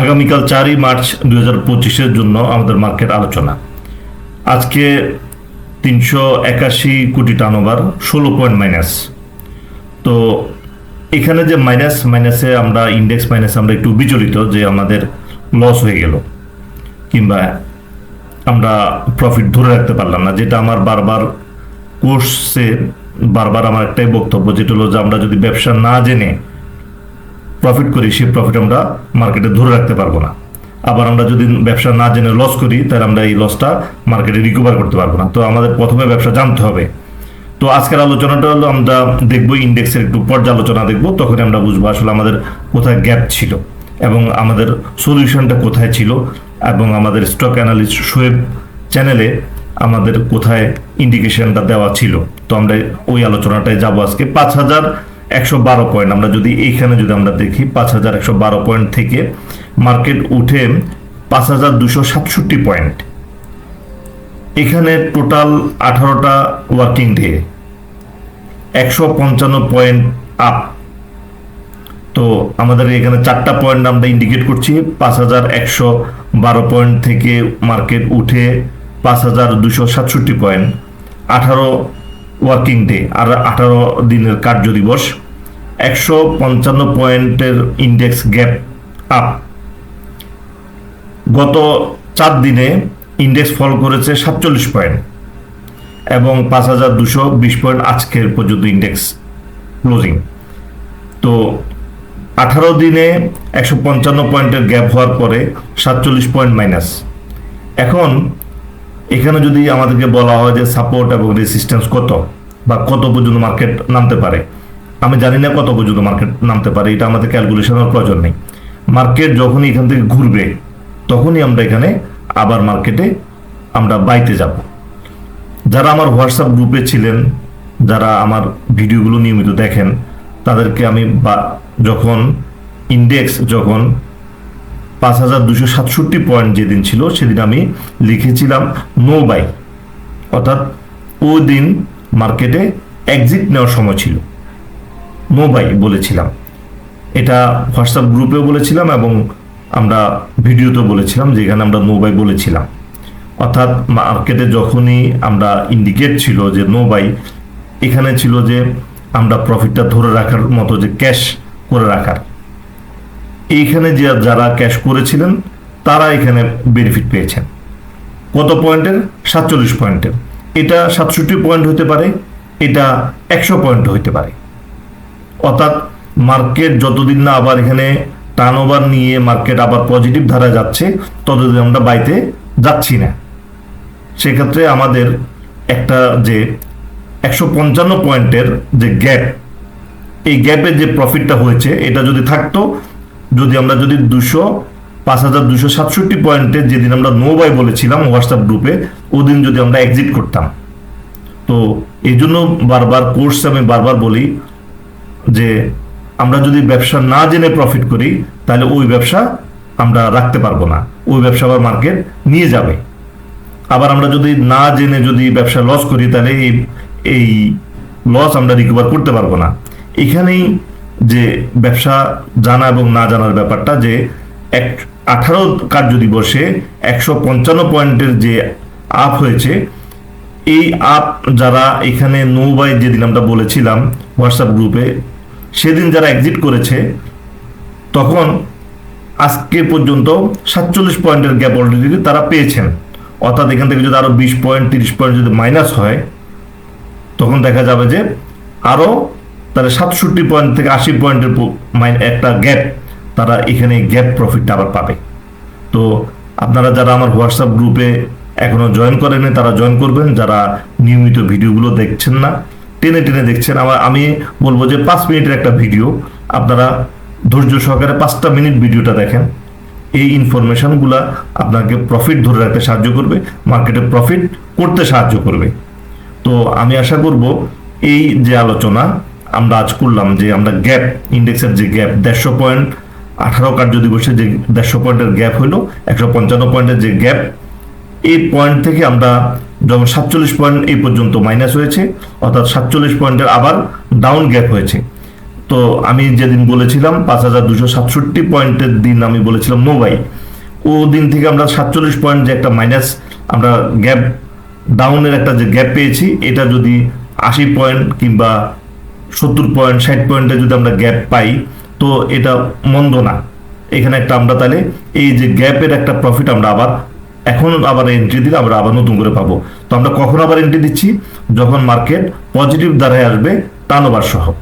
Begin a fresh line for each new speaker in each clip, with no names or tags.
আগামীকাল চারই মার্চ দুই হাজার পঁচিশের জন্য আমাদের মার্কেট আলোচনা। আজকে তিনশো একাশি কোটি টার্নওভার ষোলো পয়েন্ট মাইনাস তো এখানে যে মাইনাস মাইনাসে আমরা ইন্ডেক্স মাইনাসে আমরা একটু বিচলিত যে আমাদের লস হয়ে গেল। কিংবা আমরা প্রফিট ধরে রাখতে পারলাম না, যেটা আমার বারবার কোর্সে বারবার আমার একটাই বক্তব্য, যেটা হলো যে আমরা যদি ব্যবসা না জেনে প্রফিট করি, সেই প্রফিট আমরা মার্কেটে ধরে রাখতে পারব না। আবার আমরা যদি ব্যবসা না জেনে লস করি, তাহলে আমরা এই লসটা মার্কেটে রিকভার করতে পারব না। তো আমাদের প্রথমে ব্যবসা জানতে হবে। তো আজকের আলোচনাটা হলো, আমরা দেখব ইন্ডেক্সের একটু পর্যালোচনা দেখব তখন আমরা বুঝব আসলে আমাদের কোথায় গ্যাপ ছিল এবং আমাদের সলিউশনটা কোথায় ছিল এবং আমাদের স্টক অ্যানালিস্ট শোয়েব চ্যানেলে আমাদের কোথায় ইন্ডিকেশনটা দেওয়া ছিল। তো আমরা ওই আলোচনাটায় যাব আজকে। পাঁচ হাজার একশো বারো পয়েন্ট আমরা যদি এইখানে যদি আমরা দেখি, পাঁচ হাজার একশো বারো পয়েন্ট থেকে মার্কেট উঠে পাঁচ হাজার দুশো সাতষট্টি পয়েন্ট এখানে টোটাল আঠারোটা ওয়ার্কিং ডে একশো পঞ্চান্ন পয়েন্ট আপ তো আমাদের এখানে চারটা পয়েন্ট আমরা ইন্ডিকেট করছি, পাঁচ হাজার একশো বারো পয়েন্ট থেকে মার্কেট উঠে পাঁচ হাজার দুশো সাতষট্টি পয়েন্ট আঠারো ওয়ার্কিং ডে আর আঠারো দিনের কার্য দিবস একশো পঞ্চান্ন পয়েন্টের ইন্ডেক্স গ্যাপ আপ গত চার দিনে ইন্ডেক্স ফল করেছে সাতচল্লিশ পয়েন্ট এবং পাঁচ হাজার দুশো বিশ পয়েন্ট আজকের পর্যন্ত ইন্ডেক্স ক্লোজিং তো আঠারো দিনে একশো পঞ্চান্ন পয়েন্টের গ্যাপ হওয়ার পরে সাতচল্লিশ পয়েন্ট মাইনাস এখন এখানে যদি আমাদেরকে বলা হয় যে সাপোর্ট এবং রেসিস্ট্যান্স কত বা কত পর্যন্ত মার্কেট নামতে পারে আমি জানি না কত পর্যন্ত মার্কেট নামতে পারে, এটা আমাদের ক্যালকুলেশনের প্রয়োজন নেই। মার্কেট যখনই এখান থেকে ঘুরবে, তখনই আমরা এখানে আবার মার্কেটে আমরা বাইতে যাব। যারা আমার হোয়াটসঅ্যাপ গ্রুপে ছিলেন, যারা আমার ভিডিওগুলো নিয়মিত দেখেন, তাদেরকে আমি বা, যখন ইন্ডেক্স যখন পাঁচ হাজার দুশো সাতষট্টি পয়েন্ট যেদিন ছিল, সেদিন আমি লিখেছিলাম নো বাই অর্থাৎ ওই দিন মার্কেটে এক্সিট নেওয়ার সময় ছিল। নো বাই বলেছিলাম। এটা হোয়াটসঅ্যাপ গ্রুপেও বলেছিলাম এবং আমরা ভিডিওতেও বলেছিলাম যেখানে আমরা নো বাই বলেছিলাম। অর্থাৎ মার্কেটে যখনই আমরা ইন্ডিকেট ছিল যে নো বাই এখানে ছিল যে আমরা প্রফিটটা ধরে রাখার মতো যে ক্যাশ করে রাখার। এইখানে যে যারা ক্যাশ করেছিলেন, তারা এখানে বেনিফিট পেয়েছেন। কত পয়েন্টের? সাতচল্লিশ পয়েন্টের। এটা সাতষট্টি পয়েন্ট হতে পারে, এটা একশো পয়েন্ট হতে পারে। অর্থাৎ মার্কেট যতদিন না আবার এখানে টার্ন ওভার নিয়ে মার্কেট আবার পজিটিভ ধারা যাচ্ছে, ততদিন আমরা বাইতে যাচ্ছি না। সেক্ষেত্রে আমাদের একটা যে একশো পঞ্চান্ন পয়েন্টের যে গ্যাপ এই গ্যাপের যে প্রফিটটা হয়েছে, এটা যদি থাকতো, যদি আমরা যদি দুশো, পাঁচ হাজার দুশো সাতষট্টি পয়েন্টে যেদিন আমরা নো বাই বলেছিলাম হোয়াটসঅ্যাপ গ্রুপে ওদিন যদি আমরা এক্সিট করতাম। তো এই জন্য বারবার কোর্স আমি বারবার বলি যে আমরা যদি ব্যবসা না জেনে প্রফিট করি, তাহলে ওই ব্যবসা আমরা রাখতে পারব না। ওই ব্যবসা আবার মার্কেট নিয়ে যাবে। আবার আমরা যদি না জেনে যদি ব্যবসা লস করি, তাহলে এই এই লস আমরা রিকভার করতে পারব না। এখানেই যে ব্যবসা জানা এবং না জানার ব্যাপারটা যে এক আঠারো কার্য দিবসে একশো পঞ্চান্ন পয়েন্টের যে আপ হয়েছে, এই আপ যারা এখানে নো বাই যেদিন আমরা বলেছিলাম হোয়াটসঅ্যাপ গ্রুপে সেদিন যারা এক্সিট করেছে, তখন আজকে পর্যন্ত সাতচল্লিশ পয়েন্টের গ্যাপ অলরেডি তারা পেয়েছেন। অর্থাৎ এখান থেকে যদি আরও বিশ পয়েন্ট, তিরিশ পয়েন্ট যদি মাইনাস হয়, তখন দেখা যাবে যে আরও তাহলে সাতষট্টি পয়েন্ট থেকে আশি পয়েন্টের একটা গ্যাপ তারা এখানে গ্যাপ প্রফিটটা আবার পাবে। তো আপনারা যারা আমার হোয়াটসঅ্যাপ গ্রুপে এখনও জয়েন করেনি তারা জয়েন করবেন। যারা নিয়মিত ভিডিওগুলো দেখছেন না টেনে টেনে দেখছেন। আমার আমি বলব যে পাঁচ মিনিটের একটা ভিডিও, আপনারা ধৈর্য সহকারে পাঁচটা মিনিট ভিডিওটা দেখেন। এই ইনফরমেশনগুলা আপনাকে প্রফিট ধরে রাখতে সাহায্য করবে মার্কেটে প্রফিট করতে সাহায্য করবে। তো আমি আশা করব এই যে আলোচনা আমরা আজ করলাম, যে আমরা গ্যাপ ইন্ডেক্সের যে গ্যাপ দেড়শো পয়েন্ট, আঠারো কার্য দিবসে যে দেড়শো পয়েন্টের গ্যাপ হলো একশো পঞ্চান্ন পয়েন্টের যে গ্যাপ এই পয়েন্ট থেকে আমরা যখন সাতচল্লিশ পয়েন্ট এই পর্যন্ত মাইনাস হয়েছে, অর্থাৎ সাতচল্লিশ পয়েন্টের আবার ডাউন গ্যাপ হয়েছে। তো আমি যেদিন বলেছিলাম পাঁচ হাজার দুশো সাতষট্টি পয়েন্টের দিন আমি বলেছিলাম নো বাই ও দিন থেকে আমরা সাতচল্লিশ পয়েন্ট যে একটা মাইনাস আমরা গ্যাপ ডাউনের একটা যে গ্যাপ পেয়েছি, এটা যদি আশি পয়েন্ট কিংবা সত্তর পয়েন্ট, ষাট পয়েন্টে যদি আমরা গ্যাপ পাই, তো এটা মন্দ না। এখানে একটা আমরা তাহলে এই যে গ্যাপের একটা প্রফিট আমরা আবার এখন আবার এন্ট্রি দিলে আমরা আবার নতুন করে পাবো। তো আমরা কখন আবার এন্ট্রি দিচ্ছি? যখন মার্কেট পজিটিভ দ্বারায় আসবে টার্নওভার সহ।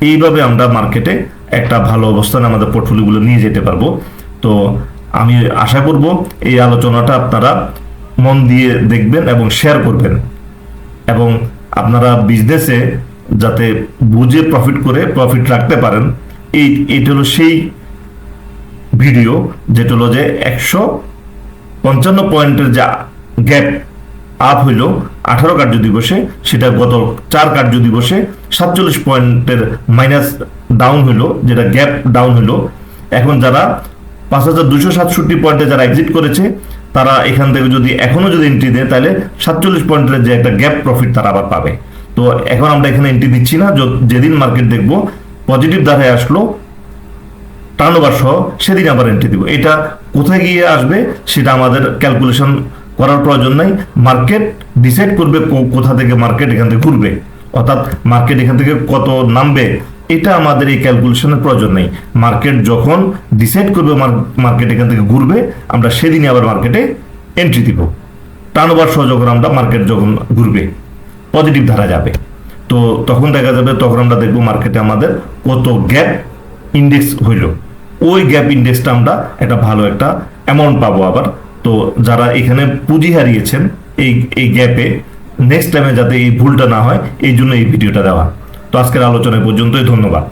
এইভাবে আমরা মার্কেটে একটা ভালো অবস্থানে আমাদের পোর্টফোলিওগুলো নিয়ে যেতে পারব। তো আমি আশা করব এই আলোচনাটা আপনারা মন দিয়ে দেখবেন এবং শেয়ার করবেন। এবং আপনারা বিজনেসে যাতে বুঝে প্রফিট করে প্রফিট রাখতে পারেন, এই, এটা হলো সেই ভিডিও যেটা হলো যে একশো পঞ্চান্ন পয়েন্টের যা গ্যাপ আপ হইল, আঠারো কার্য দিবসে সেটা গত চার কার্য দিবসে সাতচল্লিশ পয়েন্টের মাইনাস ডাউন হইল, যেটা গ্যাপ ডাউন হইল। এখন যারা পাঁচ হাজার দুশো সাতষট্টি পয়েন্টে যারা এক্সিট করেছে, তারা এখান থেকে যদি এখনও যদি এন্ট্রি দেয়, তাহলে সাতচল্লিশ পয়েন্টের যে একটা গ্যাপ প্রফিট তারা আবার পাবে। তো এখন আমরা এখানে এন্ট্রি দিচ্ছি না যেদিন মার্কেট দেখব পজিটিভ দ্বারায় আসলো টার্নওভার সহ সেদিন আবার এন্ট্রি দিব। এটা কোথায় গিয়ে আসবে সেটা আমাদের ক্যালকুলেশন করার প্রয়োজন নাই। মার্কেট ডিসাইড করবে কোথা থেকে মার্কেট এখান থেকে ঘুরবে। অর্থাৎ মার্কেট এখান থেকে কত নামবে, এটা আমাদের এই ক্যালকুলেশনের প্রয়োজন নেই। মার্কেট যখন ডিসাইড করবে মার্কেট এখান থেকে ঘুরবে, আমরা সেদিনই আবার মার্কেটে এন্ট্রি দিব। টার্নওভার সহ যখন আমরা মার্কেট যখন ঘুরবে পজিটিভ ধারা যাবে। তো তখন দেখা যাবে তখন আমরা দেখব মার্কেটে আমাদের কত গ্যাপ ইন্ডেক্স হইল। ওই গ্যাপ ইন্ডেক্সটা আমরা একটা ভালো একটা অ্যামাউন্ট পাবো আবার। তো যারা এখানে পুঁজি হারিয়েছেন এই এই গ্যাপে নেক্সট টাইমে যাতে এই ভুলটা না হয়, এই জন্য এই ভিডিওটা দেওয়া। তো আজকের আলোচনায় পর্যন্তই, ধন্যবাদ।